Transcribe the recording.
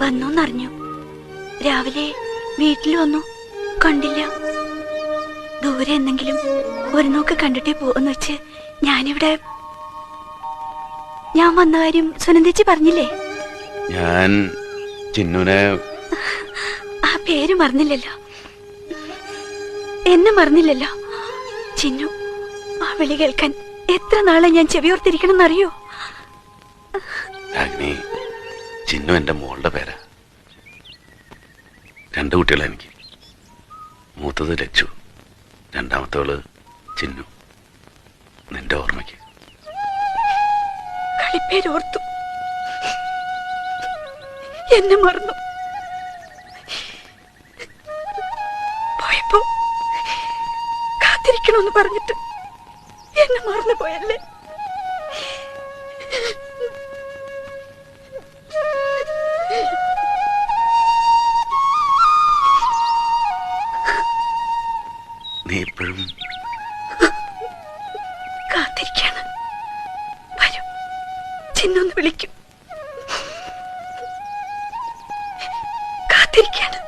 വന്നൂന്നറിഞ്ഞു. രാവിലെ വീട്ടിൽ വന്നു. കണ്ടില്ല. ദൂരെ എന്തെങ്കിലും ഒരു നോക്ക് കണ്ടിട്ടേ പോകുന്നു വെച്ച് ഞാനിവിടെ ഞാൻ വന്ന കാര്യം സുനന്ദിച്ച് പറഞ്ഞില്ലേ? ഞാൻ ചിന്നുനെ ആ പേര് മറന്നില്ലല്ലോ. എന്നെ മറന്നില്ലല്ലോ. ചിന്നു ആ വിളി കേൾക്കാൻ എത്ര നാളെ ഞാൻ ചെവിയോർത്തിരിക്കണം എന്നറിയോ ചിന്നു എന്റെ മോളുടെ പേരാ. രണ്ട് കുട്ടികളാ എനിക്ക്. മൂത്തത് ലച്ചു രണ്ടാമത്തവൾ ചിന്നു. നിന്റെ ഓർമ്മയ്ക്ക്. കളിപ്പേരോർത്തു എന്നെ മറന്നു. പോയപ്പോ കാത്തിരിക്കണമെന്ന് പറഞ്ഞിട്ട് എന്നെ മറന്നു പോയല്ലേ? നീ ഇപ്പോഴും കാത്തിരിക്കാണ്. വരും. ചിന്നൊന്ന് വിളിക്കും. കാത്തിരിക്കാണ്.